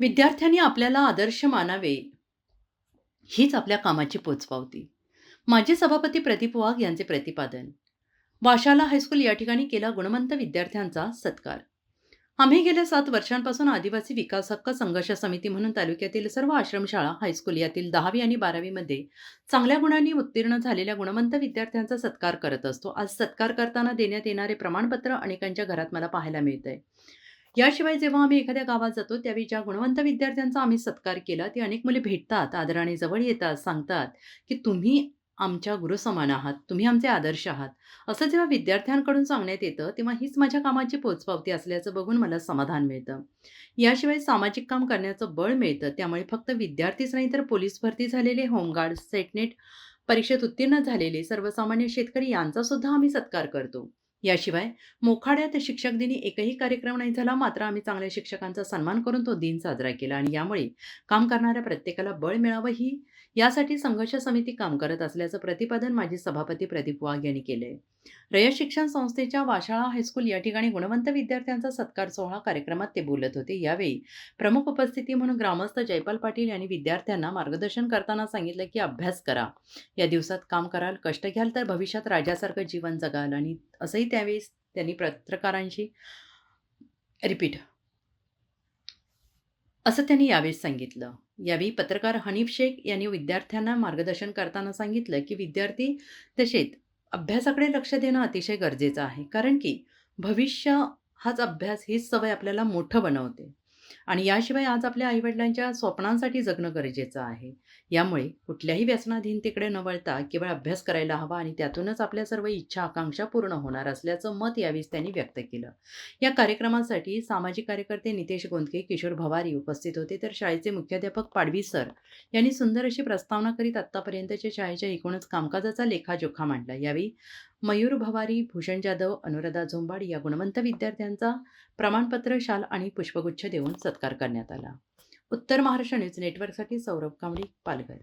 विद्यार्थ्यांनी आपल्याला आदर्श मानावे, हीच आपल्या कामाची पोचपावती. माजी सभापती प्रदीप वाघ यांचे प्रतिपादन. वाशाला हायस्कूल या ठिकाणी केला गुणवंत विद्यार्थ्यांचा सत्कार. आम्ही गेल्या सात वर्षांपासून आदिवासी विकास हक्क संघर्ष समिती म्हणून तालुक्यातील सर्व आश्रमशाळा, हायस्कूल यातील दहावी आणि बारावीमध्ये चांगल्या गुणांनी उत्तीर्ण झालेल्या गुणवंत विद्यार्थ्यांचा सत्कार करत असतो. आज सत्कार करताना देण्यात येणारे प्रमाणपत्र अनेकांच्या घरात मला पाहायला मिळतंय. याशिवाय जेव्हा आम्ही एखाद्या गावात जातो त्यावेळी ज्या गुणवंत विद्यार्थ्यांचा आम्ही सत्कार केला, ती अनेक मुले भेटतात, आदराने जवळ येतात, सांगतात, की तुम्ही आमच्या गुरुसमान आहात, तुम्ही आमचे आदर्श आहात. असं जेव्हा विद्यार्थ्यांकडून सांगण्यात येतं, तेव्हा हीच माझ्या कामाची पोचपावती असल्याचं बघून मला समाधान मिळतं. याशिवाय सामाजिक काम करण्याचं बळ मिळतं. त्यामुळे फक्त विद्यार्थीच नाही तर पोलीस भरती झालेले, होमगार्ड, सेटनेट परीक्षेत उत्तीर्ण झालेले, सर्वसामान्य शेतकरी यांचा सुद्धा आम्ही सत्कार करतो. याशिवाय मोखाड्यात शिक्षक दिनी एकही कार्यक्रम नाही झाला, मात्र आम्ही चांगल्या शिक्षकांचा सन्मान करून तो दिन साजरा केला आणि यामुळे काम करणाऱ्या प्रत्येकाला बळ मिळावं ही यासाठी संघर्ष समिती काम करत असल्याचं प्रतिपादन माजी सभापती प्रदीप वाघ यांनी केलंय. रयत शिक्षण संस्थेच्या वाशाळा हायस्कूल या ठिकाणी गुणवंत विद्यार्थ्यांचा सत्कार सोहळा कार्यक्रमात ते बोलत होते. यावेळी प्रमुख उपस्थिती म्हणून ग्रामस्थ जयपाल पाटील यांनी विद्यार्थ्यांना मार्गदर्शन करताना सांगितलं, की अभ्यास करा. या दिवसात काम कराल, कष्ट घ्याल तर भविष्यात राजासारखं जीवन जगाल आणि असंही त्यावेळेस त्यांनी पत्रकारांशी रिपीट असं त्यांनी यावेळेस सांगितलं. यावेळी पत्रकार हनीफ शेख यांनी विद्यार्थ्यांना मार्गदर्शन करताना सांगितलं, की विद्यार्थी तसेच अभ्यासाकडे लक्ष देणं अतिशय गरजेचं आहे. कारण की भविष्य हाच अभ्यास, हीच सवय आपल्याला मोठं बनवते आणि याशिवाय आज आपल्या आई-वडिलांच्या स्वप्नांसाठी जगणं गरजेचं आहे. यामुळे कुठल्याही व्यसनाधीनतेकडे न वळता केवळ अभ्यास करायला हवा आणि त्यातूनच आपल्या सर्व इच्छा, आकांक्षा पूर्ण होणार असल्याचं मत यावेळी त्यांनी व्यक्त केलं. या कार्यक्रमासाठी सामाजिक कार्यकर्ते नितेश गोंदके, किशोर भवारी उपस्थित होते. तर शाळेचे मुख्याध्यापक पाडवी सर यांनी सुंदर अशी प्रस्तावना करीत आत्तापर्यंतच्या शाळेच्या एकूणच कामकाजाचा लेखाजोखा मांडला. यावेळी मयूर भवारी, भूषण जाधव, अनुराधा झोंबाड या गुणवंत विद्यार्थ्यांचा प्रमाणपत्र, शाल आणि पुष्पगुच्छ देऊन सत्कार करण्यात आला. उत्तर महाराष्ट्र न्यूज नेटवर्कसाठी सौरभ कांबळी, पालघर.